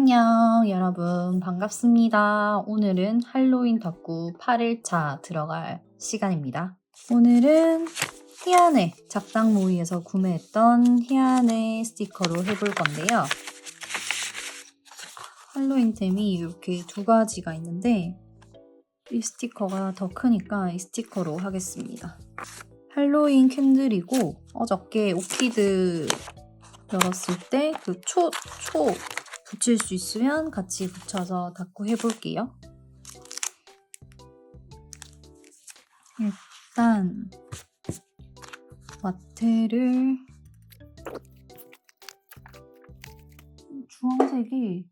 안녕 여러분 반갑습니다. 오늘은 할로윈 덕구 8일차 들어갈 시간입니다. 오늘은 희한의 작당 모의에서 구매했던 희한의 스티커로 해볼 건데요. 할로윈템이 이렇게 두 가지가 있는데 이 스티커가 더 크니까 이 스티커로 하겠습니다. 할로윈 캔들이고 어저께 오키드 열었을 때 그 초, 초 붙일 수 있으면 같이 붙여서 닫고 해볼게요. 일단 마테를 주황색이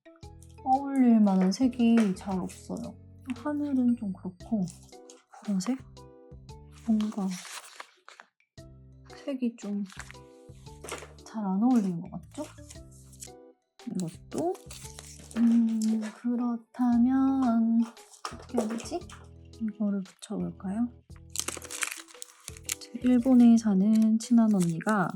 어울릴 만한 색이 잘 없어요. 하늘은 좀 그렇고 보라색? 뭔가 색이 좀 잘 안 어울리는 것 같죠? 이것도 음 그렇다면 어떻게 해야 되지? 이거를 붙여볼까요? 제 일본에 사는 친한 언니가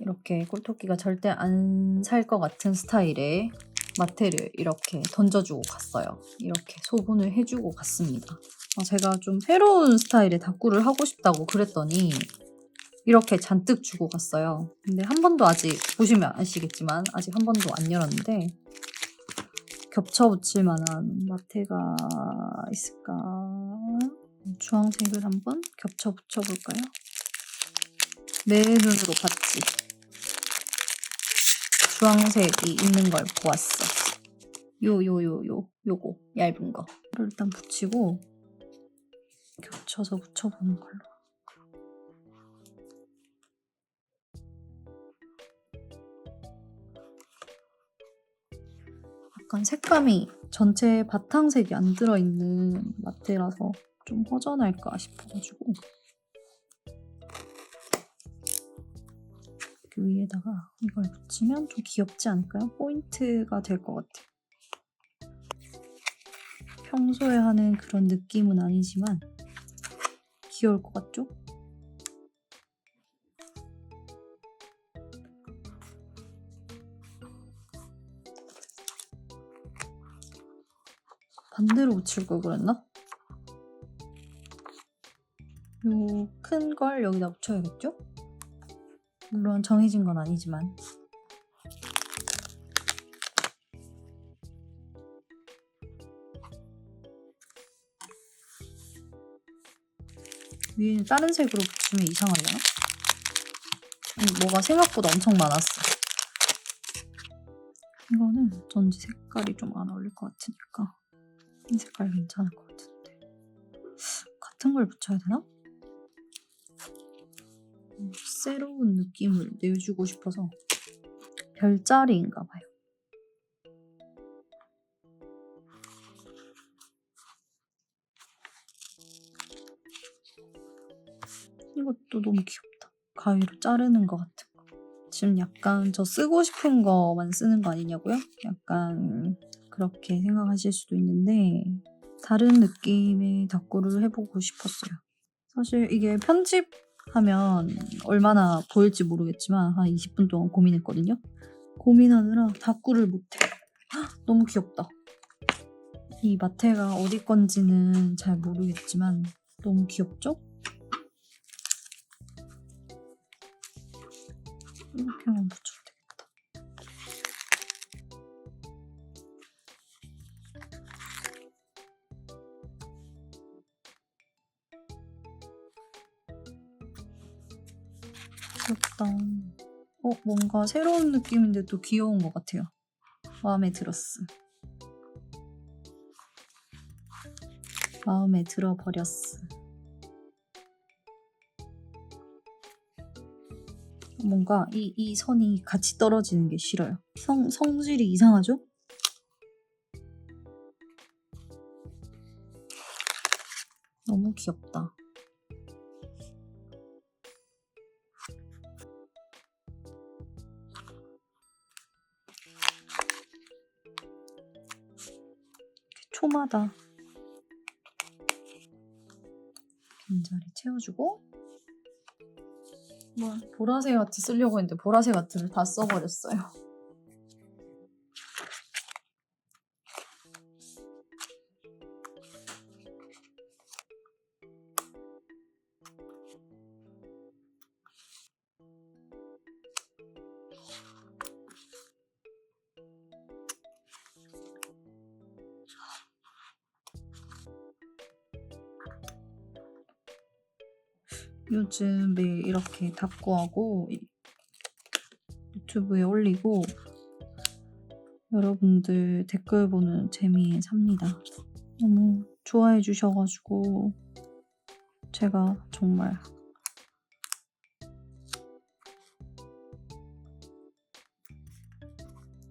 이렇게 꿀토끼가 절대 안 살 것 같은 스타일의 마테를 이렇게 던져주고 갔어요. 이렇게 소분을 해주고 갔습니다. 아, 제가 좀 새로운 스타일의 다꾸를 하고 싶다고 그랬더니 이렇게 잔뜩 주고 갔어요. 근데 한 번도 아직 보시면 아시겠지만 아직 한 번도 안 열었는데 겹쳐 붙일 만한 마테가 있을까? 주황색을 한번 겹쳐 붙여 볼까요? 내 눈으로 봤지. 주황색이 있는 걸 보았어. 요, 요, 요, 요, 요거. 얇은 거. 일단 붙이고 겹쳐서 붙여보는 걸로. 약간 색감이 전체 바탕색이 안 들어있는 마테라서 좀 허전할까 싶어가지고 그 위에다가 이걸 붙이면 좀 귀엽지 않을까요? 포인트가 될 것 같아요. 평소에 하는 그런 느낌은 아니지만 귀여울 것 같죠? 반대로 붙일 걸 그랬나? 요 큰 걸 여기다 붙여야겠죠? 물론 정해진 건 아니지만 위에는 다른 색으로 붙이면 이상하려나? 음, 뭐가 생각보다 엄청 많았어. 이거는 전지 색깔이 좀 안 어울릴 것 같으니까 이 색깔 괜찮을 것 같은데 같은 걸 붙여야 되나? 음, 새로운 느낌을 내주고 싶어서 별자리인가 봐요. 이것도 너무 귀엽다. 가위로 자르는 것 같은 거. 지금 약간 저 쓰고 싶은 거만 쓰는 거 아니냐고요? 약간 그렇게 생각하실 수도 있는데 다른 느낌의 닭구를 해보고 싶었어요. 사실 이게 편집하면 얼마나 보일지 모르겠지만 한 20분 동안 고민했거든요. 고민하느라 닭구를 못해. 헉, 너무 귀엽다. 이 마테가 어디 건지는 잘 모르겠지만 너무 귀엽죠? 이렇게만 붙여 귀엽다. 어, 뭔가 새로운 느낌인데 또 귀여운 것 같아요. 마음에 들었어. 마음에 들어버렸어. 뭔가 이, 이 선이 같이 떨어지는 게 싫어요. 성, 성질이 이상하죠? 너무 귀엽다. 초마다 빈자리 채워주고 뭐 보라색 아트 쓰려고 했는데 보라색 아트를 다 써버렸어요. 요즘 매일 이렇게 답구하고 이- 유튜브에 올리고 여러분들 댓글 보는 재미에 삽니다. 너무 좋아해 주셔가지고 제가 정말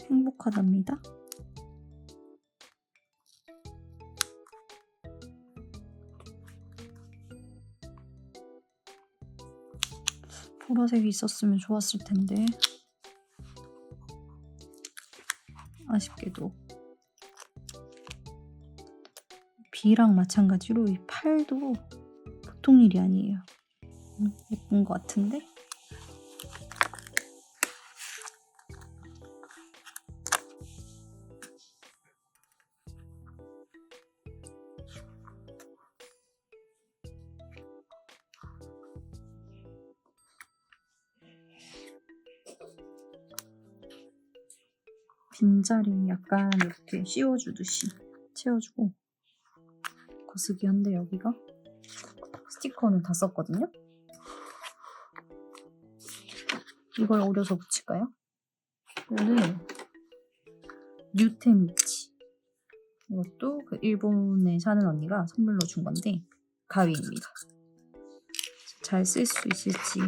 행복하답니다. 보라색이 있었으면 좋았을 텐데. 아쉽게도. B랑 마찬가지로 이 팔도 보통 일이 아니에요. 음, 예쁜 것 같은데 빈자리 약간 이렇게 씌워주듯이 채워주고 거스기 한데 여기가 스티커는 다 썼거든요. 이걸 오려서 붙일까요? 이거는 뉴테미치 이것도 그 일본에 사는 언니가 선물로 준 건데 가위입니다. 잘 쓸 수 있을지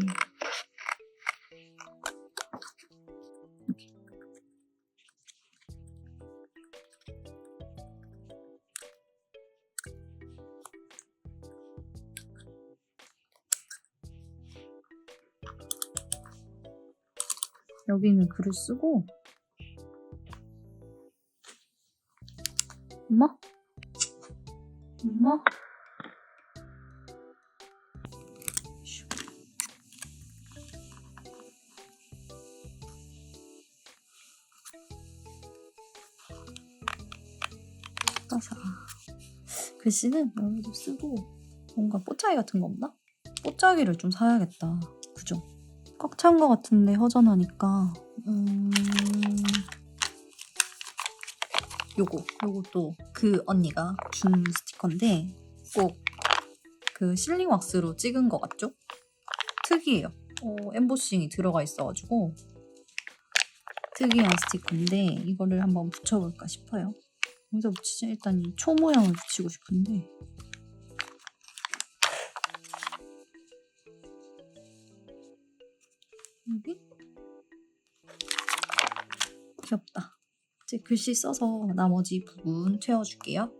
여기는 글을 쓰고 엄마? 엄마? 슈. 따사 글씨는 여기도 쓰고 뭔가 뽀짜기 같은 거 없나? 뽀짜기를 좀 사야겠다 그죠? 꽉찬거 같은데 허전하니까 음... 요거 요것도 그 언니가 준 스티커인데 꼭 그 실링 왁스로 찍은 거 같죠? 특이해요. 어, 엠보싱이 들어가 있어가지고 특이한 스티커인데 이거를 한번 붙여볼까 싶어요. 여기서 붙이자 일단 이 초 모양을 붙이고 싶은데 귀엽다. 이제 글씨 써서 나머지 부분 채워줄게요.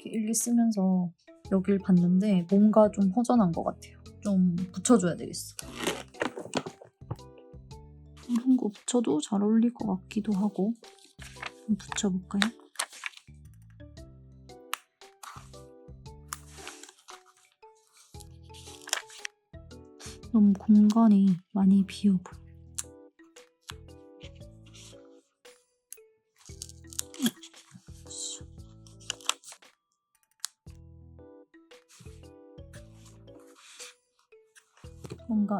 이렇게 일기 쓰면서 여길 봤는데 뭔가 좀 허전한 것 같아요. 좀 붙여줘야 되겠어. 이런 거 붙여도 잘 어울릴 것 같기도 하고 좀 붙여볼까요? 너무 공간이 많이 비어 보여.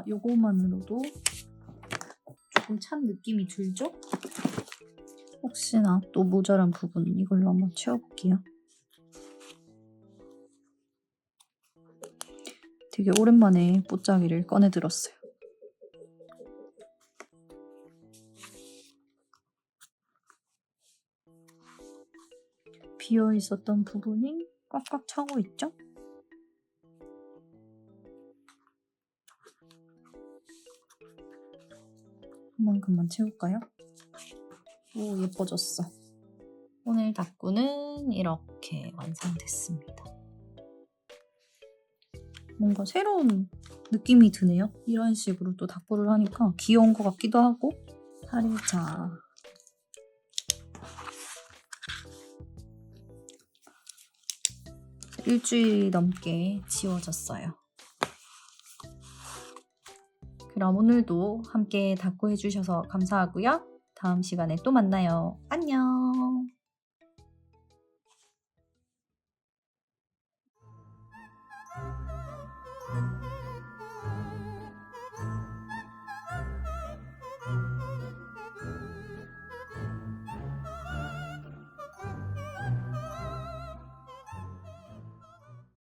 뭔가 요거만으로도 조금 찬 느낌이 들죠? 혹시나 또 모자란 부분 이걸로 한번 채워볼게요. 되게 오랜만에 뽀짜기를 꺼내 들었어요. 비어 있었던 부분이 꽉꽉 차고 있죠? 만큼만 채울까요? 오, 예뻐졌어. 오늘 닭구는 이렇게 완성됐습니다. 뭔가 새로운 느낌이 드네요. 이런 식으로 또 닭구를 하니까 귀여운 것 같기도 하고 살짝 일주일이 넘게 지워졌어요. 그럼 오늘도 함께 닭구 해주셔서 감사하고요. 다음 시간에 또 만나요. 안녕!